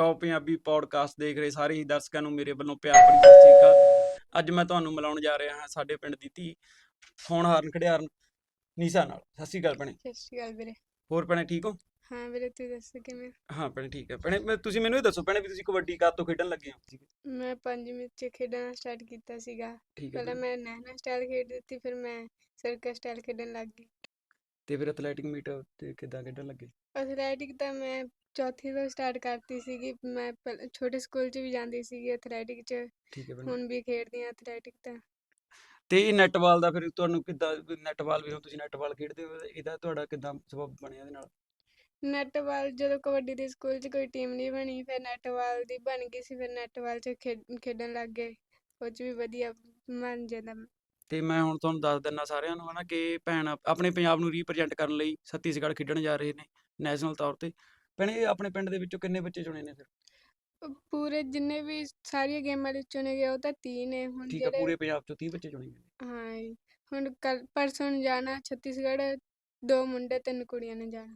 Top Punjabi podcast ਦੇਖ ਰਹੇ ਸਾਰੇ ਹੀ ਦਰਸ਼ਕਾਂ ਨੂੰ ਮੇਰੇ ਵੱਲੋਂ ਪਿਆਰ ਭਰੀ ਸਤਿ ਸ਼੍ਰੀ ਅਕਾਲ। ਅੱਜ ਮੈਂ ਤੁਹਾਨੂੰ ਮਿਲਾਉਣ ਜਾ ਰਿਹਾ ਹਾਂ ਸਾਡੇ ਪਿੰਡ ਦੀ ਧੀ ਹੋਣਹਾਰਨ ਖੜਿਆਰਨ ਨੀਸਾ ਨਾਲ। ਸਤਿ ਸ਼੍ਰੀ ਅਕਾਲ ਭੈਣੇ। ਸਤਿ ਸ਼੍ਰੀ ਅਕਾਲ ਵੀਰੇ। ਹੋਰ ਭੈਣੇ ਠੀਕ ਹੋ? ਹਾਂ ਵੀਰੇ ਤੂੰ ਦੱਸ ਕਿਵੇਂ? ਹਾਂ ਭੈਣੇ ਠੀਕ ਹੈ। ਭੈਣੇ ਮੈਂ- ਤੁਸੀਂ ਮੈਨੂੰ ਇਹ ਦੱਸੋ ਭੈਣੇ ਵੀ ਤੁਸੀਂ ਕਬੱਡੀ ਕਦ ਤੋਂ ਖੇਡਣ ਲੱਗੇ ਹੋ? ਮੈਂ ਪੰਜਵੀਂ ਚ ਖੇਡਣਾ ਸਟਾਰਟ ਕੀਤਾ ਸੀਗਾ। ਪਹਿਲਾਂ। ਮੈਂ ਨੈਸ਼ਨਲ ਸਟਾਈਲ ਖੇਡਦੀ ਸੀ ਫਿਰ ਮੈਂ ਸਰਕਸ ਸਟਾਈਲ ਖੇਡਣ ਲੱਗ ਗਈ। ਤੇ ਫਿਰ ਐਥਲੈਟਿਕ ਮੀਟ ਤੇ ਕਿੱਦਾਂ ਖੇਡਣ ਲੱਗੇ? ਐਥਲੈਟਿਕ ਤਾਂ ਮੈਂ ਚੌਥੀ ਤੋਂ ਸਟਾਰਟ ਕਰਤੀ ਸੀਗੀ। ਮੈਂ ਪਹਿ- ਛੋਟੇ ਸਕੂਲ ਚ ਵੀ ਜਾਂਦੀ ਸੀਗੀ ਐਥਲੈਟਿਕ ਚ। ਠੀਕ ਹੈ ਭੈਣੇ ਹੁਣ ਵੀ ਖੇਡਦੀ ਹਾਂ ਐਥਲੈਟਿਕ ਤਾਂ। ਤੇ ਇਹ ਨੈਟਬਾਲ ਦਾ ਫਿਰ ਤੁਹਾਨੂੰ ਕਿੱਦਾਂ ਨੈਟਬਾਲ ਵੀ ਹੁਣ ਤੁਸੀਂ ਨੈਟਬਾਲ ਖੇਡਦੇ ਹੋ ਇਹਦਾ ਤੁਹਾਡਾ ਕਿੱਦਾਂ ਸਬਬ ਬਣਿਆ ਇਹਦੇ ਨਾਲ? ਨੈਟਬਾਲ ਜਦੋਂ ਕਬੱਡੀ ਦੇ ਸਕੂਲ ਚ ਕੋਈ ਟੀਮ ਨਹੀਂ ਬਣੀ ਫਿਰ ਨੈਟਬਾਲ ਦੀ ਬਣ ਗਈ ਸੀ ਫਿਰ ਨੈਟਬਾਲ ਚ ਖੇਡ- ਖੇਡਣ ਲੱਗ ਗਏ। ਉਹ ਚ ਵੀ ਵਧੀਆ ਮੰਨ ਜਾਂਦਾ। ਤੇ ਮੈਂ ਹੁਣ ਤੁਹਾਨੂੰ ਦੱਸ ਦਿੰਦਾ ਸਾਰਿਆਂ ਨੂੰ ਹਨਾ ਕਿ ਭੈਣ ਆਪਣੇ ਪੰਜਾਬ ਨੂੰ ਰੀਪ੍ਰੈਜ਼ੈਂਟ ਕਰਨ ਲਈ ਛੱਤੀਸਗੜ੍ਹ ਖੇਡਣ ਜਾ ਰਹੇ ਨੇ ਨੈਸ਼ਨਲ ਤੌਰ ਤੇ। ਭੈਣੇ ਆਪਣੇ ਪਿੰਡ ਦੇ ਵਿੱਚੋਂ ਕਿੰਨੇ ਬੱਚੇ ਚੁਣੇ ਨੇ ਫਿਰ? ਪੂਰੇ ਜਿੰਨੇ ਵੀ ਸਾਰੀਆਂ ਗੇਮਾਂ ਵਿੱਚ ਚੁਣੇ ਗਏ ਉਹ ਤਾਂ 30 ਨੇ। ਹੁਣ ਠੀਕ ਹੈ ਪੂਰੇ ਪੰਜਾਬ ਚੋਂ 30 ਬੱਚੇ ਚੁਣੇ ਗਏ ਨੇ। ਹਾਂ ਜੀ। ਹੁਣ ਕੱਲ ਪਰਸੋਂ ਨੂੰ ਜਾਣਾ ਛੱਤੀਸਗੜ੍ਹ ਦੋ ਮੁੰਡੇ ਤਿੰਨ ਕੁੜੀਆਂ ਨੇ ਜਾਣਾ।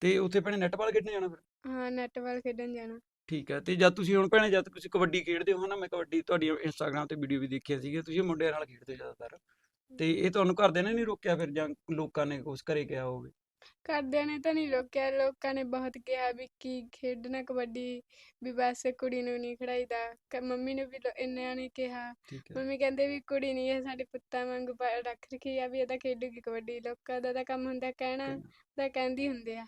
ਤੇ ਉੱਥੇ ਭੈਣੇ ਨੈਟਬਾਲ ਖੇਡਣ ਜਾਣਾ ਫਿਰ? ਹਾਂ ਨੈਟਬਾਲ ਖੇਡਣ ਜਾਣਾ। ਠੀਕ ਹੈ ਤੇ ਜਦ ਤੁਸੀਂ ਹੁਣ ਭੈਣੇ ਜਦ ਤੁਸੀਂ ਕਬੱਡੀ ਖੇਡਦੇ ਹੋ ਹਨਾ ਮੈਂ ਕਬੱਡੀ ਤੁਹਾਡੀ ਇੰਸਟਾਗ੍ਰam ਤੇ ਵੀਡੀਓ ਵੀ ਦੇਖੀਆਂ ਸੀਗੀਆਂ ਤੁਸੀਂ ਮੁੰਡਿਆਂ ਨਾਲ ਖੇਡਦੇ ਹੋ ਜ਼ਿਆਦਾਤਰ। ਤੇ ਇਹ ਤੁਹਾਨੂੰ ਘਰਦਿਆਂ ਨੇ ਨਹੀਂ ਰੋਕਿਆ ਫਿਰ ਜਾਂ ਲੋਕਾਂ ਨੇ ਉਸ ਘਰੇ ਕਿਹਾ ਹੋਵੇ? ਘਰਦਿਆਂ ਨੇ ਤਾਂ ਨਹੀਂ ਰੋਕਿਆ ਲੋਕਾਂ ਨੇ ਬਹੁਤ ਕਿਹਾ ਵੀ ਕੀ ਖੇਡਣਾ ਕਬੱਡੀ ਵੀ ਬਸ ਕੁੜੀ ਨੂੰ ਨਹੀਂ ਖੜਾਈਦਾ। ਕ- ਮੰਮੀ ਨੂੰ ਵੀ ਲੋ- ਇੰਨਿਆਂ ਨੇ ਕਿਹਾ। ਠੀਕ ਹੈ। ਮੰਮੀ ਕਹਿੰਦੇ ਵੀ ਕੁੜੀ ਨਹੀਂ ਇਹ ਸਾਡੇ ਪੁੱਤਾਂ ਵਾਂਗੂ ਪਾ- ਰੱਖ ਰੱਖੀ ਆ ਵੀ ਇਹ ਤਾਂ ਖੇਡੂਗੀ ਕਬੱਡੀ। ਲੋਕਾਂ ਦਾ ਤਾਂ ਕੰਮ ਹੁੰਦਾ ਕਹਿਣਾ ਕਹਿਣਾ। ਤਾਂ ਕਹਿੰਦੀ ਹੁੰਦੇ ਆ।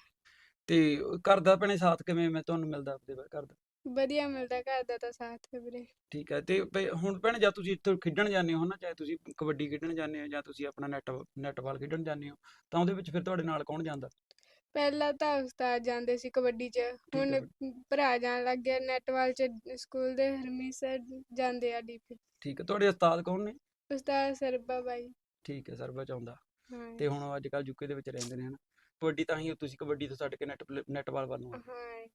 ਤੇ ਘਰ ਦਾ ਭੈਣੇ ਸਾਥ ਕਿਵੇਂ ਮੈਂ ਤੁਹਾਨੂੰ ਮਿਲਦਾ ਆਪਦੇ ਘਰ ਦਾ। ਵਧੀਆ ਮਿਲਦਾ ਘਰ ਦਾ ਤਾਂ ਸਾਥ ਵੀਰੇ। ਠੀਕ ਹੈ ਤੇ ਹੁਣ ਭੈਣੇ ਜਦ ਤੁਸੀਂ ਇੱਥੋਂ ਖੇਡਣ ਜਾਂਦੇ ਹੋ ਹਨਾ ਚਾਹੇ ਤੁਸੀਂ ਕਬੱਡੀ ਖੇਡਣ ਜਾਂਦੇ ਹੋ ਜਾਂ ਤੁਸੀਂ ਆਪਣਾ ਨੈਟ ਨੈਟਬਾਲ ਖੇਡਣ ਜਾਂਦੇ ਹੋ ਤਾਂ ਉਹਦੇ ਵਿੱਚ ਫਿਰ ਤੁਹਾਡੇ ਨਾਲ ਕੌਣ ਜਾਂਦਾ? ਪਹਿਲਾਂ ਤਾਂ ਉਸਤਾਦ ਜਾਂਦੇ ਸੀ ਕਬੱਡੀ 'ਚ ਹੁਣ। ਭਰਾ ਜਾਣ ਲੱਗ ਗਿਆ ਨੈਟਵਾਲ 'ਚ ਸਕੂਲ ਦੇ ਹਰਮੀਤ ਸਰ ਜਾਂਦੇ ਆ ਡੀਪੀ। ਠੀਕ ਹੈ ਤੁਹਾਡੇ ਉਸਤਾਦ ਕੌਣ ਨੇ? ਉਸਤਾਦ ਸਰਬਾ ਬਾਈ। ਠੀਕ ਹੈ ਸਰਬਾ ਚਾਹੁੰਦਾ। ਹਾਂ। ਤੇ ਹੁਣ ਅੱਜ ਕੱਲ ਯੂਕੇ ਦੇ ਵਿੱਚ ਰਹਿੰਦੇ ਨੇ ਹਨਾ। ਕਬੱਡੀ ਤਾਂ ਹੀ ਤੁਸੀਂ ਕਬੱਡੀ ਤੋਂ ਛੱਡ ਕੇ ਨੈਟ ਨੈਟਬਾਲ ਵੱਲ ਨੂੰ। ਹਾਂ।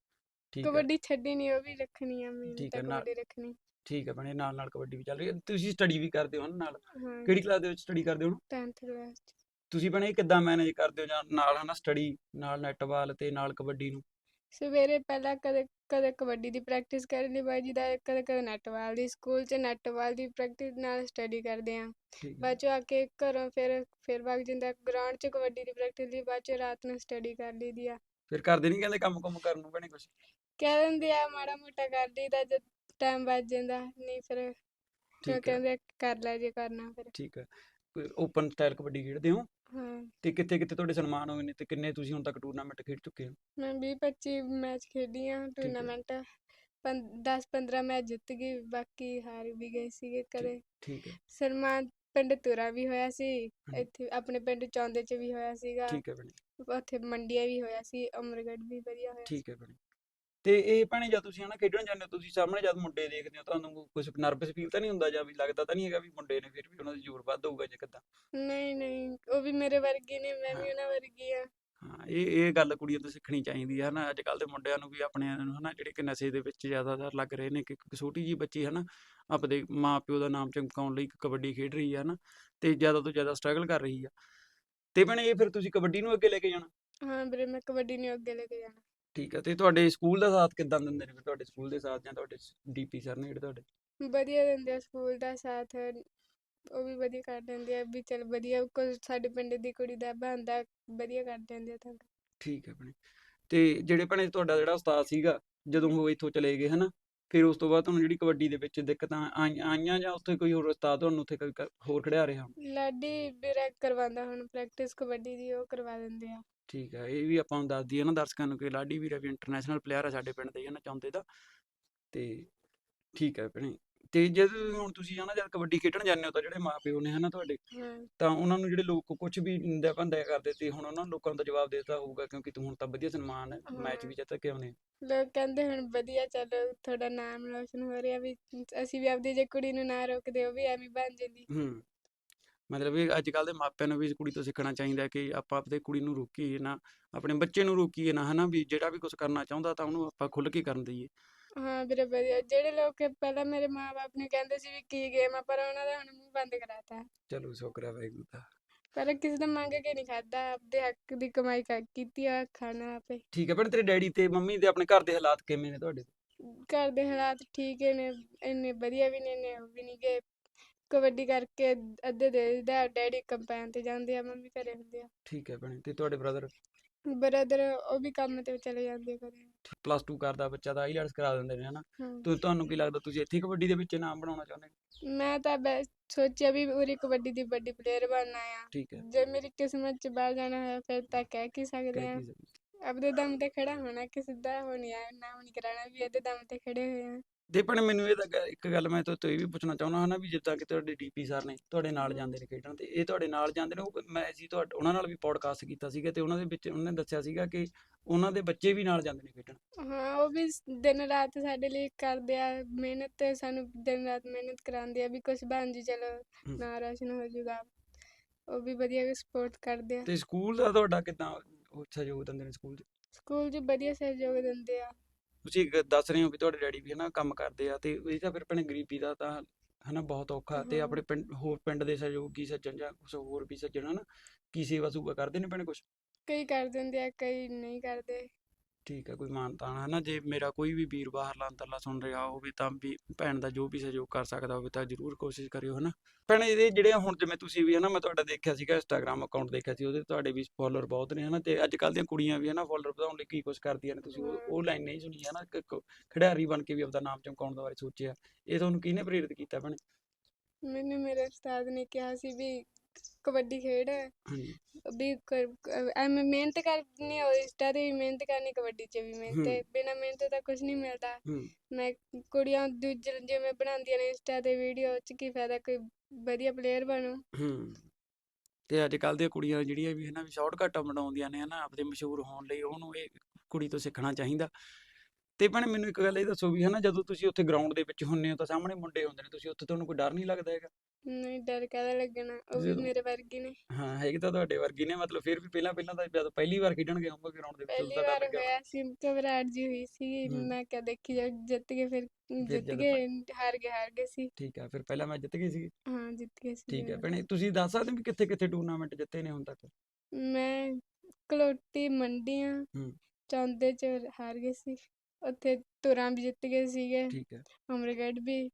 ਠੀਕ ਹੈ। ਕਬੱਡੀ ਛੱਡੀ ਨਹੀਂ ਉਹ ਵੀ ਰੱਖਣੀ ਆ ਮੈਨੂੰ ਠੀਕ ਤਾਂ ਹੈ, ਨਾਲ- ਕਬੱਡੀ ਰੱਖਣੀ। ਠੀਕ ਹੈ ਭੈਣੇ ਨਾਲ ਨਾਲ ਕਬੱਡੀ ਵੀ ਚੱਲ ਰਹੀ ਹੈ। ਤੁਸੀਂ ਸਟੱਡੀ ਵੀ ਕਰਦੇ ਹੋ ਨਾ ਨਾਲ? ਹਾਂ। ਕਿਹੜੀ ਕਲਾਸ ਦੇ ਵਿੱਚ ਸਟੱਡੀ ਕਰਦੇ ਹੋ 10th ਕਲਾਸ ਤੁਸੀਂ ਭੈਣੇ ਇਹ ਕਿੱਦਾਂ ਮੈਨੇਜ ਕਰਦੇ ਹੋ ਜਾਂ ਨਾਲ ਹਨਾ ਸਟੱਡੀ ਨਾਲ ਨੈਟਬਾਲ ਤੇ ਨਾਲ ਕਬੱਡੀ ਨੂੰ? ਸਵੇਰੇ ਪਹਿਲਾਂ ਕਦੇ ਕਦੇ ਕਬੱਡੀ ਦੀ ਪ੍ਰੈਕਟਿਸ ਕਰ ਲਈ ਬਾਈ ਜੀ ਦਾ ਕਦੇ ਕਦੇ ਨੈਟਵਾਲ ਦੀ। ਸਕੂਲ 'ਚ ਨੈਟਵਾਲ ਦੀ ਪ੍ਰੈਕਟਿਸ ਨਾਲ ਸਟੱਡੀ ਕਰਦੇ ਆ ਠੀਕ ਹੈ। ਬਾਅਦ ਚੋਂ ਆ ਕੇ ਘਰੋਂ ਫਿਰ ਫਿਰ ਵਗ ਜਾਂਦਾ। ਗਰਾਊਂਡ 'ਚ ਕਬੱਡੀ ਦੀ ਪ੍ਰੈਕਟਿਸ ਲਈ ਬਾਅਦ ਚੋਂ ਰਾਤ ਨੂੰ ਸਟੱਡੀ ਕਰ ਲਈਦੀ ਆ। ਫਿਰ ਕਰਦੇ ਨਹੀਂ ਕਹਿੰਦੇ ਕੰਮ ਕੁਮ ਕਰਨ ਨੂੰ ਭੈਣੇ ਕੁਛ? ਕਹਿ ਦਿੰਦੇ ਆ ਮਾੜਾ ਮੋਟਾ ਕਰ ਲਈਦਾ ਜਦ ਟਾਈਮ ਬਚ ਜਾਂਦਾ ਨਹੀਂ ਫਿਰ ਠੀਕ ਹੈ। ਕਹਿੰਦੇ ਆ, ਕਰ ਲੈ ਜੇ ਕਰਨਾ ਫਿਰ। ਠੀਕ ਹੈ। ਓਪਨ ਸਟਾਈਲ ਕਬੱਡੀ ਖੇਡਦੇ ਹੋ? ਹਾਂ। ਤੇ ਕਿੱਥੇ ਕਿੱਥੇ ਤੁਹਾਡੇ ਸਨਮਾਨ ਹੋਏ ਨੇ ਤੇ ਕਿੰਨੇ ਤੁਸੀਂ ਹੁਣ ਤੱਕ ਟੂਰਨਾਮੈਂਟ ਖੇਡ ਚੁੱਕੇ ਹੋ? ਮੈਂ 20 25 ਮੈਚ ਖੇਡੀ ਆ ਟੂਰਨਾਮੈਂਟ 10 15 ਮੈਚ ਜਿੱਤ ਗਈ ਬਾਕੀ ਹਾਰ ਵੀ ਗਏ ਸੀਗੇ ਕਦੇ ਠੀਕ ਹੈ। ਸਨਮਾਨ ਪਿੰਡ ਤੁਰਾ ਵੀ ਹੋਇਆ ਸੀ। ਇੱਥੇ ਆਪਣੇ ਪਿੰਡ ਚੌਂਦੇ 'ਚ ਵੀ ਹੋਇਆ ਸੀਗਾ। ਠੀਕ ਹੈ ਭੈਣੇ। ਉੱਥੇ ਮੰਡੀਆ ਵੀ ਹੋਇਆ ਸੀ ਅਮਰਗੜ੍ਹ ਵੀ ਵਧੀਆ ਹੋਇਆ ਠੀਕ ਹੈ ਭੈਣੇ। ਤੇ ਇਹ ਭੈਣੇ ਜਦ ਤੁਸੀਂ ਹਨਾ ਖੇਡਣ ਜਾਂਦੇ ਹੋ ਤੁਸੀਂ ਸਾਹਮਣੇ ਜਦ ਮੁੰਡੇ ਦੇਖਦੇ ਹੋ ਤੁਹਾਨੂੰ ਕੁਝ ਨਰਵਸ ਫੀਲ ਤਾਂ ਨਹੀਂ ਹੁੰਦਾ ਜਾਂ ਵੀ ਲੱਗਦਾ ਤਾਂ ਨਹੀਂ ਹੈਗਾ ਵੀ ਮੁੰਡੇ ਨੇ ਫਿਰ ਵੀ ਉਹਨਾਂ ਦੀ ਜ਼ੋਰ ਵੱਧ ਹੋਊਗਾ ਜਾਂ ਕਿੱਦਾਂ? ਨਹੀਂ ਨਹੀਂ ਉਹ ਵੀ ਮੇਰੇ ਵਰਗੇ ਨੇ ਮੈਂ ਵੀ। ਉਹਨਾਂ ਵਰਗੀ ਆ ਹਾਂ ਇਹ ਇਹ ਗੱਲ ਕੁੜੀਆਂ ਤੋਂ ਸਿੱਖਣੀ ਚਾਹੀਦੀ ਹੈ ਹਨਾ ਅੱਜ ਕੱਲ ਦੇ ਮੁੰਡਿਆਂ ਨੂੰ ਵੀ ਆਪਣੇ ਨੂੰ ਹਨਾ ਜਿਹੜੇ ਕਿ ਨਸ਼ੇ ਦੇ ਵਿੱਚ ਜ਼ਿਆਦਾਤਰ ਲੱਗ ਰਹੇ ਨੇ ਕਿ ਇੱਕ ਛੋਟੀ ਜੀ ਬੱਚੀ ਹਨਾ ਆਪਦੇ ਮਾਪਿਓ ਦਾ ਨਾਮ ਚਮਕਾਉਣ ਲਈ ਕਬੱਡੀ ਖੇਡ ਰਹੀ ਹੈ ਹਨਾ ਤੇ ਜ਼ਿਆਦਾ ਤੋਂ ਜ਼ਿਆਦਾ ਸਟਰਗਲ ਕਰ ਰਹੀ ਆ। ਤੇ ਭੈਣੇ ਇਹ ਫਿਰ ਤੁਸੀਂ ਕਬੱਡੀ ਨੂੰ ਅੱਗੇ ਲੈ ਕੇ ਜਾਣਾ? ਹਾਂ ਵੀਰੇ ਮੈਂ ਕਬੱਡੀ ਨੂੰ ਅੱਗੇ ਲੈ ਕੇ ਜਾਣਾ। ਠੀਕ ਹੈ ਤੇ ਤੁਹਾਡੇ ਸਕੂਲ ਦਾ ਸਾਥ ਕਿੱਦਾਂ ਦਿੰਦੇ ਨੇ ਫਿਰ ਤੁਹਾਡੇ ਸਕੂਲ ਦੇ ਸਾਥ ਜਾਂ ਤੁਹਾਡੇ ਡੀਪੀ ਸਰ ਨੇ ਜਿਹੜੇ ਤੁਹਾਡੇ? ਵਧੀਆ ਦਿੰਦੇ ਆ ਸਕੂਲ ਦਾ ਸਾਥ ਉਹ ਵੀ ਵਧੀਆ ਕਰ ਦਿੰਦੇ ਆ ਵੀ ਚਲ ਵਧੀਆ ਕੋਈ ਸਾਡੇ ਪਿੰਡ ਦੀ ਕੁੜੀ ਦਾ ਬਣਦਾ ਵਧੀਆ ਕਰ ਦਿੰਦੇ ਆ ਤਾਂ। ਠੀਕ ਹੈ ਭੈਣੇ ਤੇ ਜਿਹੜੇ ਭੈਣੇ ਤੁਹਾਡਾ ਜਿਹੜਾ ਉਸਤਾਦ ਸੀਗਾ ਜਦੋਂ ਉਹ ਇੱਥੋਂ ਚਲੇ ਗਏ ਹਨਾ ਫਿਰ ਉਸ ਤੋਂ ਬਾਅਦ ਤੁਹਾਨੂੰ ਜਿਹੜੀ ਕਬੱਡੀ ਦੇ ਵਿੱਚ ਦਿੱਕਤਾਂ ਆਈ- ਆਈਆਂ ਜਾਂ ਉੱਥੇ ਕੋਈ ਹੋਰ ਉਸਤਾਦ ਤੁਹਾਨੂੰ ਉੱਥੇ ਕੋਈ ਕ- ਹੋਰ ਖੜਿਆ ਰਿਹਾ ਲਾਡੀ ਵੀਰਾ ਕਰਵਾਉਂਦਾ ਹੁਣ ਪ੍ਰੈਕਟਿਸ ਕਬੱਡੀ ਦੀ ਉਹ ਕਰਵਾ ਦਿੰਦੇ ਆ। ਠੀਕ ਹੈ ਇਹ ਵੀ ਆਪਾਂ ਨੂੰ ਦੱਸ ਦਈਏ ਨਾ ਦਰਸ਼ਕਾਂ ਨੂੰ ਕਿ ਲਾਡੀ ਵੀਰਾ ਵੀ ਇੰਟਰਨੈਸ਼ਨਲ ਪਲੇਅਰ ਆ ਸਾਡੇ ਪਿੰਡ ਦੇ ਹੈ ਨਾ ਚਾਹੁੰਦੇ ਦਾ। ਤੇ ਠੀਕ ਹੈ ਭੈਣੇ ਤੇ ਜਦੋਂ ਹੁਣ ਤੁਸੀਂ ਹਨਾ ਜਦ ਕਬੱਡੀ ਖੇਡਣ ਜਾਂਦੇ ਹੋ ਤਾਂ ਜਿਹੜੇ ਮਾਪਿਓ ਨੇ ਹਨਾ ਤੁਹਾਡੇ ਤਾਂ ਉਹਨਾਂ ਨੂੰ ਜਿਹੜੇ ਲੋਕ ਕੁਝ ਵੀ ਨਿੰਦਿਆ ਭੰਦਿਆ ਕਰਦੇ ਤੇ ਹੁਣ ਉਹਨਾਂ ਲੋਕਾਂ ਤਾਂ ਜਵਾਬ ਦੇਤਾ ਹੋਊਗਾ ਕਿਉਂਕਿ ਤੂੰ ਹੁਣ ਤਾਂ ਵਧੀਆ ਸਨਮਾਨ ਹੈ ਮੈਚ ਵੀ ਜਿੱਤ ਕੇ ਆਉਨੇ ਲੋਕ ਕਹਿੰਦੇ ਹੁਣ ਵਧੀਆ ਚੱਲੋ ਤੁਹਾਡਾ ਨਾਮ ਰੋਸ਼ਨ ਹੋ ਰਿਹਾ ਵੀ ਅਸੀਂ ਵੀ ਆਪਦੀ ਜੇ ਕੁੜੀ ਨੂੰ ਨਾ ਰੋਕਦੇ ਉਹ ਵੀ ਐਵੇਂ ਬਣ ਜਾਂਦੀ। ਹੂੰ ਮਤਲਬ ਇਹ ਅੱਜ ਕੱਲ ਦੇ ਮਾਪਿਆਂ ਨੂੰ ਵੀ ਕੁੜੀ ਤੋਂ ਸਿੱਖਣਾ ਚਾਹੀਦਾ ਕਿ ਆਪਾਂ ਆਪਦੇ ਕੁੜੀ ਨੂੰ ਰੋਕੀਏ ਨਾ ਆਪਣੇ ਬੱਚੇ ਨੂੰ ਰੋਕੀਏ ਨਾ ਹਨਾ ਵੀ ਜਿਹੜਾ ਵੀ ਕੁਝ ਕਰਨਾ ਚਾਹੁੰਦਾ ਤਾਂ ਉਹਨੂੰ ਆਪਾਂ ਖੁੱਲ ਕੇ ਕਰਨ ਦਈਏ। ਹਾਂ ਵੀਰੇ ਵਧੀਆ। ਜਿਹੜੇ ਲੋਕ ਪਹਿਲਾਂ ਮੇਰੇ ਮਾਪੇ ਨੂੰ ਕਹਿੰਦੇ ਸੀ ਵੀ ਕੀ ਗੇਮ ਆ ਪਰ ਉਹਨਾਂ ਦਾ ਹੁਣ ਮੂੰਹ ਬੰਦ ਕਰਾਤਾ। ਚਲੋ ਸ਼ੁਕਰ ਵਾਹਿਗੁਰੂ ਦਾ। ਪਰ ਕਿਸੇ ਦਾ ਮੰਗ ਕੇ ਨਹੀਂ ਖਾਦਾ ਆਪਦੇ ਹੱਕ ਦੀ ਕਮਾਈ ਕਰ ਕੀਤੀ ਆ ਖਾਣਾ ਆਪੇ। ਠੀਕ ਹੈ ਭੈਣ ਤੇਰੇ ਡੈਡੀ ਤੇ ਮੰਮੀ ਦੇ ਆਪਣੇ ਘਰ ਦੇ ਹਾਲਾਤ ਕਿਵੇਂ ਨੇ ਤੁਹਾਡੇ? ਘਰ ਦੇ ਹਾਲਾਤ ਠੀਕ ਹੀ ਨੇ। ਇੰਨੇ ਵਧੀਆ ਵੀ ਨੇ ਇੰਨੇ ਉਹ ਵੀ ਨਹੀਂ ਗੇ ਕਬੱਡੀ ਕਰਕੇ ਅੱਧੇ ਦੇ ਦਿੰਦਾ ਡੈਡੀ ਕੰਪੈਨ ਤੇ ਜਾਂਦੇ ਆ ਮੰਮੀ ਘਰੇ ਹੁੰਦੇ ਆ। ਠੀਕ ਹੈ ਭੈਣੇ ਤੇ ਤੁਹਾਡੇ ਬ੍ਰਦਰ ਬ੍ਰਦਰ ਉਹ ਵੀ ਕੰਮ ਤੇ ਚਲੇ ਜਾਂਦੇ ਕਦੇ ਪਲੱਸ 2 ਕਰਦਾ ਬੱਚਾ ਤਾਂ ਆਈਲੈਟਸ ਕਰਾ ਦਿੰਦੇ ਨੇ ਹਨਾ? ਹਾਂ। ਤੇ ਤੁਹਾਨੂੰ ਕੀ ਲੱਗਦਾ ਤੁਸੀਂ ਇੱਥੇ ਕਬੱਡੀ ਦੇ ਵਿੱਚ ਨਾਮ ਬਣਾਉਣਾ ਚਾਹੁੰਦੇ ਹੋ? ਮੈਂ ਤਾਂ ਬੈ- ਸੋਚਿਆ ਵੀ ਉਰੀ ਕਬੱਡੀ ਦੀ ਵੱਡੀ ਪਲੇਅਰ ਬਣਨਾ ਆ। ਠੀਕ ਹੈ। ਜੇ ਮੇਰੀ ਕਿਸਮਤ ਚ ਬਾਹਰ ਜਾਣਾ ਹੈ ਫਿਰ ਤਾਂ ਕਹਿ ਕੀ ਸਕਦੇ ਆ। ਕੀ। ਆਪਦੇ ਦਮ ਤੇ ਖੜਾ ਹੋਣਾ ਕਿਸੇ ਦਾ ਹੋਣੀ ਆ ਨਾਮ ਨਹੀਂ ਕਰਾਣਾ ਵੀ ਇਹਦੇ ਦਮ ਤੇ ਖੜੇ ਹੋਏ ਆ। ਭੈਣੇ ਮੈਨੂੰ ਇਹ ਤਾਂ ਗ- ਇੱਕ ਗੱਲ ਮੈਂ ਤੋਂ ਇਹ ਵੀ ਪੁੱਛਣਾ ਚਾਹੁੰਦਾ ਹਨਾ ਵੀ ਜਿੱਦਾਂ ਕਿ ਤੁਹਾਡੇ ਡੀਪੀ ਸਰ ਨੇ ਤੁਹਾਡੇ ਨਾਲ ਜਾਂਦੇ ਨੇ ਖੇਡਣ ਤੇ ਇਹ ਤੁਹਾਡੇ ਨਾਲ ਜਾਂਦੇ ਨੇ ਉਹ ਮੈਂ ਅਸੀਂ ਤੁਹਾਡੇ ਉਹਨਾਂ ਨਾਲ ਵੀ ਪੋਡਕਾਸਟ ਕੀਤਾ ਸੀਗਾ ਤੇ ਉਹਨਾਂ ਦੇ ਵਿੱਚ ਉਹਨਾਂ ਨੇ ਦੱਸਿਆ ਸੀਗਾ ਕਿ ਉਹਨਾਂ ਦੇ ਬੱਚੇ ਵੀ ਨਾਲ ਜਾਂਦੇ ਨੇ ਖੇਡਣ। ਹਾਂ ਉਹ ਵੀ ਸ- ਦਿਨ ਰਾਤ ਸਾਡੇ ਲਈ ਕਰਦੇ ਆ ਮਿਹਨਤ ਤੇ ਸਾਨੂੰ ਦਿਨ ਰਾਤ ਮਿਹਨਤ ਕਰਾਉਂਦੇ ਆ ਵੀ ਕੁਝ ਬਣ ਜੀ ਚਲੋ ਹਮ। ਨਾ ਰੋਸ਼ਨ ਹੋ ਜਾਊਗਾ। ਉਹ ਵੀ ਵਧੀਆ ਸਪੋਰਟ ਕਰਦੇ ਆ। ਤੇ ਸਕੂਲ ਦਾ ਤੁਹਾਡਾ ਕਿਦਾਂ ਉਹ ਸਹਿਯੋਗ ਦਿੰਦੇ ਨੇ ਸਕੂਲ 'ਚ? ਸਕੂਲ 'ਚ ਵਧੀਆ ਸਹਿਯੋਗ ਦਿੰਦੇ ਆ। ਤੁਸੀਂ ਗ- ਦੱਸ ਰਹੇ ਹੋ ਵੀ ਤੁਹਾਡੇ ਡੈਡੀ ਵੀ ਹਨਾ ਕੰਮ ਕਰਦੇ ਆ ਤੇ ਇਹ ਤਾਂ ਫਿਰ ਭੈਣੇ ਗਰੀਬੀ ਦਾ ਤਾਂ ਹਨਾ ਬਹੁਤ ਔਖਾ ਤੇ। ਆਪਣੇ ਪਿੰਡ ਹੋਰ ਪਿੰਡ ਦੇ ਸਹਿਯੋਗੀ ਸੱਜਣ ਜਾਂ ਕੁਛ ਹੋਰ ਵੀ ਸੱਜਣ ਹਨਾ ਕੀ ਸੇਵਾ ਸੂਵਾ ਕਰਦੇ ਨੇ ਭੈਣੇ ਕੁਛ ਕਈ ਕਰ ਦਿੰਦੇ ਆ ਕਈ ਨਹੀਂ ਕਰਦੇ ਠੀਕ ਹੈ, ਕੋਈ ਮਾਨਤਾ ਹਨਾ ਜੇ ਮੇਰਾ ਕੋਈ ਵੀ ਵੀਰ ਬਾਹਰਲਾ ਅੰਦਰਲਾ ਸੁਣ ਰਿਹਾ ਹੋਵੇ ਤਾਂ ਵੀ ਭੈਣ ਦਾ ਜੋ ਵੀ ਸਹਿਯੋਗ ਕਰ ਸਕਦਾ ਹੋਵੇ ਤਾਂ ਜਰੂਰ ਕੋਸ਼ਿਸ਼ ਕਰਿਓ ਹਨਾ ਭੈਣੇ, ਇਹਦੇ ਜਿਹੜੇ ਹੁਣ ਜਿਵੇਂ ਤੁਸੀਂ ਵੀ ਹਨਾ ਮੈਂ ਤੁਹਾਡਾ ਦੇਖਿਆ ਸੀਗਾ ਇੰਸਟਾਗ੍ਰam ਅਕਾਊਂਟ ਦੇਖਿਆ ਸੀ, ਉਹਦੇ ਤੁਹਾਡੇ ਵੀ ਫਾਲੋਅਰ ਬਹੁਤ ਨੇ ਹਨਾ ਤੇ ਅੱਜ ਕੱਲ੍ਹ ਦੀਆਂ ਕੁੜੀਆਂ ਵੀ ਹਨਾ ਫਾਲੋਅਰ ਵਧਾਉਣ ਲਈ ਕੀ ਕੁਛ ਕਰਦੀਆਂ ਨੇ ਤੁਸੀਂ, ਉਹ ਲਾਈਨ ਨਹੀਂ ਸੁਣੀ ਹਨਾ ਖਿਡਾਰੀ ਬਣ ਕੇ ਵੀ ਆਪਦਾ ਨਾਮ ਚਮਕਾਉਣ ਦੇ ਬਾਰੇ ਸੋਚਿਆ। ਇਹ ਤੁਹਾਨੂੰ ਕਿਹਨੇ ਪ੍ਰੇਰਿਤ ਕੀਤਾ ਭੈਣੇ? ਮੈਨੂੰ ਮੇਰੇ ਉਸਤਾਦ ਨੇ ਕਿਹਾ ਸੀ ਵੀ ਕਬੱਡੀ ਖੇਡ ਹਾਂਜੀ। ਵੀ ਐਵੇਂ ਮਿਹਨਤ ਕਰਨੀ ਹੋ ਇੰਸਟਾ ਤੇ ਵੀ ਮਿਹਨਤ ਕਰਨੀ ਕਬੱਡੀ 'ਚ ਵੀ ਮਿਹਨਤ ਹਮ। ਬਿਨਾ ਮਿਹਨਤ ਤਾਂ ਕੁਝ ਨਹੀਂ ਮਿਲਦਾ। ਹੂੰ। ਮੈਂ ਕੁੜੀਆਂ ਦੂਜੇ ਜਿਵੇਂ ਬਣਾਉਂਦੀਆਂ ਨੇ ਇੰਸਟਾ ਤੇ ਵੀਡੀਓ ਚ ਕੀ ਫਾਇਦਾ ਕੋਈ ਵਧੀਆ ਪਲੇਅਰ ਬਣੋ। ਹੂੰ। ਤੇ ਅੱਜ ਕੱਲ੍ਹ ਦੀਆਂ ਕੁੜੀਆਂ ਜਿਹੜੀਆਂ ਵੀ ਹਨਾ ਵੀ ਸ਼ਾਰਟਕਟ ਬਣਾਉਂਦੀਆਂ ਨੇ ਹਨਾ ਆਪਦੇ ਮਸ਼ਹੂਰ ਹੋਣ ਲਈ ਉਹਨੂੰ ਇਹ ਕੁੜੀ ਤੋਂ ਸਿੱਖਣਾ ਚਾਹੀਦਾ। ਤੇ ਭੈਣੇ ਮੈਨੂੰ ਇੱਕ ਗੱਲ ਇਹ ਦੱਸੋ ਵੀ ਹਨਾ ਜਦੋਂ ਤੁਸੀਂ ਉੱਥੇ ਗਰਾਊਂਡ ਦੇ ਵਿੱਚ ਹੁੰਨੇ ਹੋ ਤਾਂ ਸਾਹਮਣੇ ਮੁੰਡੇ ਹੁੰਦੇ ਨੇ ਤੁਸੀਂ ਉੱਥੇ ਤੁਹਾਨੂੰ ਕੋਈ ਡਰ ਨਹੀਂ ਲੱਗਦਾ ਹੈਗਾ? ਨਹੀਂ ਡਰ ਕਾਹਦਾ ਲੱਗਣਾ ਉਹ ਵੀ ਜਦੋਂ- ਮੇਰੇ ਵਰਗੀ ਨੇ ਹਾਂ ਹੈਗੇ ਤਾਂ ਤੁਹਾਡੇ ਵਰਗੀ ਨੇ ਮਤਲਬ ਫਿਰ ਵੀ ਪਹਿਲਾਂ ਪਹਿਲਾਂ ਤਾਂ ਜਦੋਂ ਪਹਿਲੀ ਵਾਰ ਖੇਡਣ ਗਏ ਹੋਵੋਗੇ ਗਰਾਊਂਡ ਦੇ ਵਿੱਚ ਪਹਿਲੀ ਉਦੋਂ ਤਾਂ ਡਰ ਵਾਰ ਲੱਗਿਆ ਹੋਣਾ। ਹੋਇਆ ਸੀ ਘਬਰਾਹਟ ਜੀ ਹੋਈ ਸੀ ਹਮ। ਮੈਂ ਕਿਹਾ ਦੇਖੀ ਜਾ ਜਿੱਤ ਗਏ ਫਿਰ ਜਿੱਤ ਜਦੋਂ ਗਏ ਹਾਰ ਗਏ ਹਾਰ ਗਏ ਸੀ ਠੀਕ ਹੈ ਫਿਰ ਪਹਿਲਾਂ ਮੈਂ ਜਿੱਤ ਗਈ ਸੀ ਹਾਂ ਜਿੱਤ ਗਏ ਸੀ ਠੀਕ ਹੈ। ਭੈਣੇ ਤੁਸੀਂ ਦੱਸ ਸਕਦੇ ਹੋ ਵੀ ਕਿੱਥੇ ਕਿੱਥੇ ਟੂਰਨਾਮੈਂਟ ਜਿੱਤੇ ਨੇ ਹੁਣ ਤੱਕ ਮੈਂ ਕਲੋਟੀ ਮੰਡੀਆਂ ਹਮ। ਚੌਂਦੇ ਚ ਹਾਰ ਗਏ ਸੀ ਉੱਥੇ ਤੁਰਾਂ ਵੀ ਜਿੱਤ ਗਏ ਸੀਗੇ ਠੀਕ ਹੈ ਅਮਰਗੜ੍ਹ ਵੀ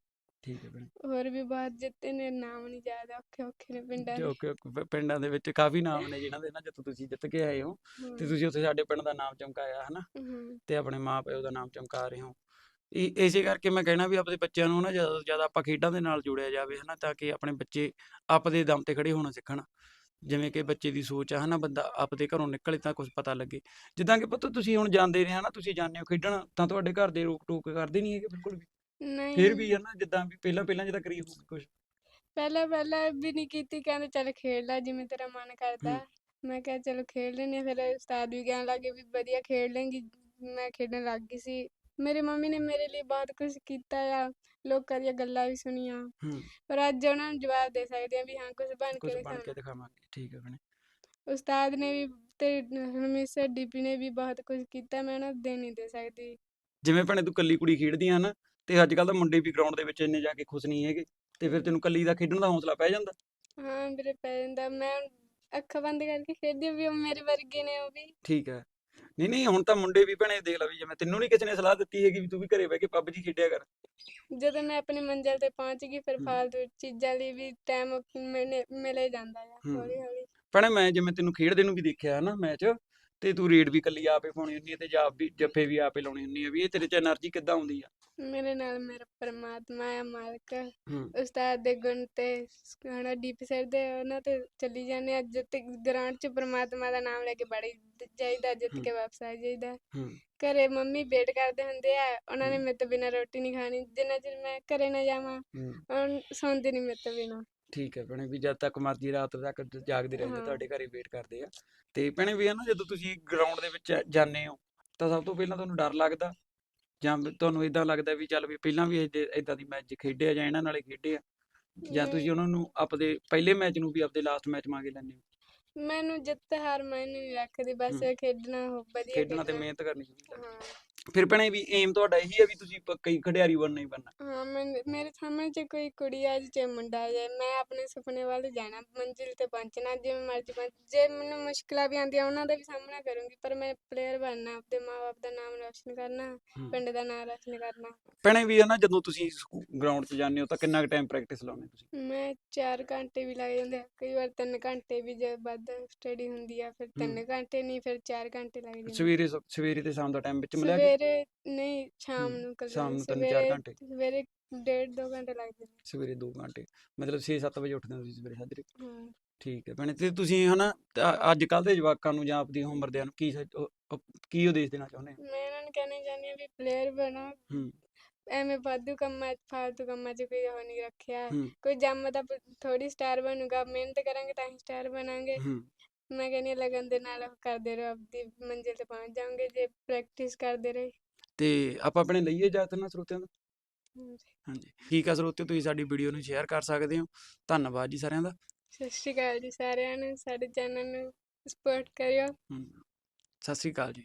ਠੀਕ ਹੈ ਭੈਣੇ ਹੋਰ ਵੀ ਬਹੁਤ ਜਿੱਤੇ ਨੇ ਨਾਮ ਨਹੀਂ ਯਾਦ ਔਖੇ ਔਖੇ ਨੇ ਪਿੰਡਾਂ ਦੇ। ਜੋ ਕਿ ਪ- ਪਿੰਡਾਂ ਦੇ ਵਿੱਚ ਕਾਫੀ ਨਾਮ ਨੇ ਜਿਨ੍ਹਾਂ ਦੇ ਨਾ ਜਦੋਂ ਤੁਸੀਂ ਜਿੱਤ ਕੇ ਆਏ ਹੋ ਤੇ ਤੁਸੀਂ ਉੱਥੇ ਸਾਡੇ ਪਿੰਡ ਦਾ ਨਾਮ ਚਮਕਾਇਆ ਹਨਾ? ਹਮ, ਤੇ ਆਪਣੇ ਮਾਪਿਓ ਦਾ ਨਾਮ ਚਮਕਾ ਰਹੇ ਹੋ। ਇਹ ਇਸੇ ਕਰਕੇ ਮੈਂ ਕਹਿਣਾ ਵੀ ਆਪਣੇ ਬੱਚਿਆਂ ਨੂੰ ਨਾ ਜ਼ਿਆਦਾ ਤੋਂ ਜ਼ਿਆਦਾ ਆਪਾਂ ਖੇਡਾਂ ਦੇ ਨਾਲ ਜੋੜਿਆ ਜਾਵੇ ਹਨਾ ਤਾਂ ਕਿ ਆਪਣੇ ਬੱਚੇ ਆਪਦੇ ਦਮ ਤੇ ਖੜੇ ਹੋਣਾ ਸਿੱਖਣ। ਜਿਵੇਂ ਕਿ ਬੱਚੇ ਦੀ ਸੋਚ ਆ ਹਨਾ ਬੰਦਾ ਆਪਦੇ ਘਰੋਂ ਨਿਕਲੇ ਤਾਂ ਕੁਝ ਪਤਾ ਲੱਗੇ। ਜਿੱਦਾਂ ਕਿ ਪੁੱਤ ਤੁਸੀਂ ਹੁਣ ਜਾਂਦੇ ਰਹੇ ਹਨਾ ਤੁਸੀਂ ਜਾਂਦੇ ਹੋ ਖੇਡਣ ਤਾਂ ਤੁਹਾਡੇ ਘਰ ਦੇ ਰੋਕ ਟੋਕ ਕਰਦੇ ਨਹੀਂ ਹੈਗੇ ਬਿਲਕੁਲ ਵੀ। ਨਹੀਂ। ਫਿਰ ਵੀ ਹਨਾ ਜਿੱਦਾਂ ਵੀ ਪਹਿਲਾਂ ਪਹਿਲਾਂ ਜਿੱਦਾਂ ਕਰੀ ਹੋਊਗੀ ਕੁਝ ਪਹਿਲਾਂ ਪਹਿਲਾਂ ਵੀ ਨਹੀਂ ਕੀਤੀ ਕਹਿੰਦੇ ਚੱਲ ਖੇਡ ਲੈ ਜਿਵੇਂ ਤੇਰਾ ਮਨ ਕਰਦਾ। ਮੈਂ ਕਿਹਾ ਚਲੋ ਖੇਡ ਹਾਂ ਫਿਰ ਉਸਤਾਦ ਵੀ ਕਹਿਣ ਲੱਗੇ ਵੀ ਵਧੀਆ ਖੇਡ ਲੇਂਗੀ ਮੈਂ ਖੇਡਣ ਲੱਗ ਗਈ ਸੀ। ਮੇਰੀ ਮੰਮੀ ਨੇ ਮੇਰੇ ਲਈ ਬਹੁਤ ਕੁਝ ਕੀਤਾ ਆ ਲੋਕਾਂ ਦੀਆਂ ਗੱਲਾਂ ਵੀ ਸੁਣੀਆਂ। ਹੂੰ। ਪਰ ਅੱਜ ਉਹਨਾਂ ਨੂੰ ਜਵਾਬ ਦੇ ਸਕਦੇ ਆ ਵੀ ਹਾਂ ਕੁਝ ਬਣ ਕੁਝ ਕੇ ਬਣ ਕੇ ਦਿਖਾਉਣਾ ਦਿਖਾਵਾਂਗੇ ਠੀਕ ਹੈ ਭੈਣੇ। ਉਸਤਾਦ ਨੇ ਵੀ ਤੇ ਹਮੇਸ਼ਾ ਡੀਪੀ ਨੇ ਵੀ ਬਹੁਤ ਕੁਝ ਕੀਤਾ ਮੈਂ ਉਹਨਾਂ ਨੂੰ ਦੇ ਨਹੀਂ ਦੇ ਸਕਦੀ। ਜਿਵੇਂ ਭੈਣੇ ਤੂੰ ਕੱਲੀ ਕੁੜੀ ਖੇਡਦੀ ਆ ਨਾ ਤੇ ਅੱਜ ਕੱਲ ਤਾਂ ਮੁੰਡੇ ਵੀ ਗਰਾਊਂਡ ਦੇ ਵਿੱਚ ਇੰਨੇ ਜਾ ਕੇ ਖੁਸ਼ ਨਹੀਂ ਹੈਗੇ ਤੇ ਫਿਰ ਤੈਨੂੰ ਕੱਲੀ ਦਾ ਖੇਡਣ ਦਾ ਹੌਸਲਾ ਪੈ ਜਾਂਦਾ? ਹਾਂ ਮੇਰੇ ਪੈ ਜਾਂਦਾ। ਮੈਂ ਅੱਖਾਂ ਬੰਦ ਕਰਕੇ ਖੇਡਦੀ ਹਾਂ ਵੀ ਉਹ ਮੇਰੇ ਵਰਗੇ ਨੇ ਉਹ ਵੀ। ਠੀਕ ਹੈ। ਨਹੀਂ ਨਹੀਂ ਹੁਣ ਤਾਂ ਮੁੰਡੇ ਵੀ ਭੈਣੇ ਦੇਖ ਲਾ ਵੀ ਜਿਵੇਂ ਤੈਨੂੰ ਨਹੀਂ ਕਿਸੇ ਨੇ ਸਲਾਹ ਦਿੱਤੀ ਹੈਗੀ ਵੀ ਤੂੰ ਵੀ ਘਰੇ ਬਹਿ ਕੇ ਪਬਜੀ ਖੇਡਿਆ ਕਰ। ਜਦੋਂ ਮੈਂ ਆਪਣੀ ਮੰਜ਼ਿਲ ਤੇ ਪਹੁੰਚ ਗਈ ਫਿਰ। ਫਾਲਤੂ ਚੀਜ਼ਾਂ ਲਈ ਵੀ ਟਾਈਮ ਮਿਲੇ ਜਾਂਦਾ ਆ। ਹੌਲੀ ਹੌਲੀ ਭੈਣੇ ਮੈਂ ਜਿਵੇਂ ਤੈਨੂੰ ਖੇਡਦੇ ਨੂੰ ਵੀ ਦੇਖਿਆ ਨਾ ਮੈਚ ਤੇ ਤੂੰ ਰੇਡ ਵੀ ਕੱਲੀ ਆਪੇ ਪਾਉਣੀ ਹੁੰਦੀ ਹੈ ਤੇ ਜਾਪ ਵੀ ਜੱਫੇ ਵੀ ਆਪੇ ਲਾਉਣੇ ਹੁੰਦੀ ਹੈ ਵੀ ਇਹ ਤੇਰੇ ਚ એનર્ਜੀ ਕਿੱਦਾਂ ਆਉਂਦੀ ਆ? ਮੇਰੇ ਨਾਲ ਮੇਰਾ ਪਰਮਾਤਮਾ ਹੈ ਮਾਲਕ ਉਸਤਾਦ ਦੇ ਗੁਣ ਤੇ ਹਣਾ ਡੀਪ ਸਰ ਦੇ ਉਹਨਾਂ ਤੇ ਚੱਲੀ ਜਾਂਦੇ ਹਾਂ। ਜਿੱਤ ਗਰਾਊਂਡ 'ਚ ਪਰਮਾਤਮਾ ਦਾ ਨਾਮ ਲੈ ਕੇ ਬੜੀ ਜਾਈਦਾ ਜਿੱਤ ਕੇ ਵਾਪਸ ਆ ਜਾਈਦਾ। ਹੂੰ। ਘਰੇ ਮੰਮੀ ਵੇਟ ਕਰਦੇ ਹੁੰਦੇ ਆ ਉਹਨਾਂ ਨੇ ਮੇਰੇ ਤੋਂ ਬਿਨਾਂ ਰੋਟੀ ਨਹੀਂ ਖਾਣੀ। ਜਿੰਨਾ ਚਿਰ ਮੈਂ ਘਰੇ ਨਾ ਜਾਵਾਂ ਹੂੰ। ਉਹ ਸੌਂਦੇ ਨਹੀਂ ਮੇਰੇ ਤੋਂ ਬਿਨਾਂ। ਠੀਕ ਹੈ ਭੈਣੇ ਵੀ ਜਦ ਤੱਕ ਮਰਜ਼ੀ ਰਾਤ ਤੱਕ ਜਾਗਦੇ ਰਹਿੰਦੇ ਹਾਂ। ਤੁਹਾਡੇ ਘਰੇ ਵੇਟ ਕਰਦੇ ਆ। ਤੇ ਭੈਣੇ ਵੀ ਹੈ ਨਾ ਜਦੋਂ ਤੁਸੀਂ ਗਰਾਊਂਡ ਦੇ ਵਿੱਚ ਜਾਂਦੇ ਹੋ ਤਾਂ ਸਭ ਤੋਂ ਪਹਿਲਾਂ ਤੁਹਾਨੂੰ ਡਰ ਲੱਗਦਾ? ਜਾਂ ਵੀ ਤੁਹਾਨੂੰ ਇਦਾਂ ਲੱਗਦਾ ਵੀ ਚੱਲ ਵੀ ਪਹਿਲਾਂ ਵੀ ਇਦਾਂ ਦੀ ਮੈਚ ਖੇਡਿਆ ਜਾਂ ਇਹਨਾਂ ਨਾਲੇ ਖੇਡਿਆ ਜਾਂ ਤੁਸੀਂ ਉਹਨਾਂ ਨੂੰ ਆਪਦੇ ਪਹਿਲੇ ਮੈਚ ਨੂੰ ਵੀ ਆਪਦੇ ਲਾਸਟ ਮੈਚ ਮੰਗੇ ਲੈਂਦੇ ਹੋ? ਮੈਨੂੰ ਜਿੱਤ ਹਾਰ ਮਾਇਨੇ ਨਹੀਂ ਰੱਖਦੀ ਬਸ ਹਮ। ਖੇਡਣਾ ਹੋ ਵਧੀਆ ਖੇਡਣਾ ਤੇ ਮਿਹਨਤ ਕਰਨੀ ਚਾਹੀਦੀ। ਹਾਂ। ਫਿਰ ਭੈਣੇ ਵੀ ਏਮ ਤੁਹਾਡਾ ਇਹੀ ਹੈ ਵੀ ਤੁਸੀਂ ਪੱਕਾ ਖਿਡਾਰੀ ਬਣਨਾ ਹੀ ਬਣਨਾ। ਹਾਂ ਮੈਂ ਮੇਰੇ ਸਾਹਮਣੇ ਜੇ ਕੋਈ ਕੁੜੀ ਆ ਜਾਏ ਚਾਹੇ ਮੁੰਡਾ ਆ ਜਾਏ ਮੈਂ ਆਪਣੇ ਸੁਪਨੇ ਵੱਲ ਜਾਣਾ ਮੰਜ਼ਿਲ ਤੇ ਪਹੁੰਚਣਾ ਜਿਵੇਂ ਮਰਜ਼ੀ ਪਹੁੰਚ ਜੇ ਮੈਨੂੰ ਮੁਸ਼ਕਲਾਂ ਵੀ ਆਉਂਦੀਆਂ ਉਹਨਾਂ ਦਾ ਵੀ ਸਾਹਮਣਾ ਕਰੂੰਗੀ ਪਰ ਮੈਂ ਪਲੇਅਰ ਬਣਨਾ ਆਪਣੇ ਮਾਪੇ ਦਾ ਨਾਮ ਰੋਸ਼ਨ ਕਰਨਾ। ਪਿੰਡ ਦਾ ਨਾਮ ਰੋਸ਼ਨ ਕਰਨਾ। ਭੈਣੇ ਵੀ ਹੈ ਨਾ ਜਦੋਂ ਤੁਸੀਂ ਗਰਾਊਂਡ 'ਚ ਜਾਂਦੇ ਹੋ ਤਾਂ ਕਿੰਨਾ ਕੁ ਟਾਈਮ ਪ੍ਰੈਕਟਿਸ ਲਾਉਂਦੇ ਹੋ ਤੁਸੀਂ? ਮੈਂ 4 ਘੰਟੇ ਵੀ ਲੱਗ ਜਾਂਦੇ ਆ, ਕਈ ਵਾਰ 3 ਘੰਟੇ ਵੀ ਜੇ ਵੱਧ ਸਟੱਡੀ ਹੁੰਦੀ ਆ ਫਿਰ 3 ਘੰਟੇ ਨਹੀਂ ਫਿਰ 4 ਘੰਟੇ ਲੱਗ ਜਾਂਦੇ ਸਵੇਰੇ ਸ- ਸਵੇਰੇ ਤੇ ਸ਼ਾਮ ਦਾ ਟਾਈਮ ਵਿੱਚ ਮਿਲਿਆ ਕਿ? ਸਵੇਰੇ ਨਹੀਂ ਸ਼ਾਮ ਨੂੰ ਕਦੇ ਸ਼ਾਮ ਨੂੰ ਤਿੰਨ ਚਾਰ ਘੰਟੇ। ਸਵੇਰੇ ਡੇਢ ਦੋ ਘੰਟੇ ਲੱਗਦੇ ਨੇ। ਸਵੇਰੇ 2 ਘੰਟੇ ਮਤਲਬ 6-7 ਵਜੇ ਉੱਠਦੇ ਹੋ ਤੁਸੀਂ ਸਵੇਰੇ ਸਾਜਰੇ ਹਾਂ। ਠੀਕ ਹੈ ਭੈਣੇ ਤੇ ਤੁਸੀਂ ਹਨਾ ਅੱਜ ਕੱਲ ਦੇ ਜਵਾਕਾਂ ਨੂੰ ਜਾਂ ਆਪਣੀ ਉਮਰ ਦਿਆਂ ਨੂੰ ਕੀ ਸ- ਉਹ- ਉਹ- ਕੀ ਉਦੇਸ਼ ਦੇਣਾ ਚਾਹੁੰਦੇ ਹੋ? ਮੈਂ ਇਹਨਾਂ ਨੂੰ ਕਹਿਣਾ ਚਾਹੁੰਦੀ ਹਾਂ ਵੀ ਪਲੇਅਰ ਬਣੋ। ਹੂੰ। ਐਵੇਂ ਵਾਧੂ ਕੰਮਾਂ ਫਾਲਤੂ ਕੰਮਾਂ 'ਚ ਕੋਈ ਉਹ ਨਹੀਂ ਰੱਖਿਆ। ਹੂੰ। ਕੋਈ ਜੰਮਦਾ ਥੋੜੀ ਸਟਾਰ ਬਣੂਗਾ ਮਿਹਨਤ ਕਰਾਂਗੇ ਤਾਂ ਹੀ ਸਟਾਰ ਬਣਾਂਗੇ। ਹੂੰ। ਮੈਂ ਕਹਿੰਦੀ ਹਾਂ ਲਗਨ ਦੇ ਨਾਲ ਕਰਦੇ ਰਹੋ ਆਪਦੀ ਮੰਜ਼ਿਲ ਤੇ ਪਹੁੰਚ ਜਾਓਗੇ ਜੇ ਪ੍ਰੈਕਟਿਸ ਕਰਦੇ ਰਹੇ। ਤੇ ਆਪਾਂ ਆਪਣੇ ਲਈਏ ਇਜਾਜ਼ਤ ਨਾ ਸਰੋਤਿਆਂ ਦਾ? ਹਾਂਜੀ। ਠੀਕ ਆ ਸਰੋਤਿਓ ਤੁਸੀਂ ਸਾਡੀ ਵੀਡੀਓ ਨੂੰ ਸ਼ੇਅਰ ਕਰ ਸਕਦੇ ਹੋ। ਧੰਨਵਾਦ ਜੀ ਸਾਰਿਆਂ ਦਾ। ਸਤਿ ਸ਼੍ਰੀ ਅਕਾਲ ਜੀ ਸਾਰਿਆਂ ਨੂੰ ਸਾਡੇ ਚੈਨਲ ਨੂੰ ਸਪੋਰਟ ਕਰਿਓ। ਹੂੰ। ਸਤਿ ਸ੍ਰੀ ਅਕਾਲ ਜੀ।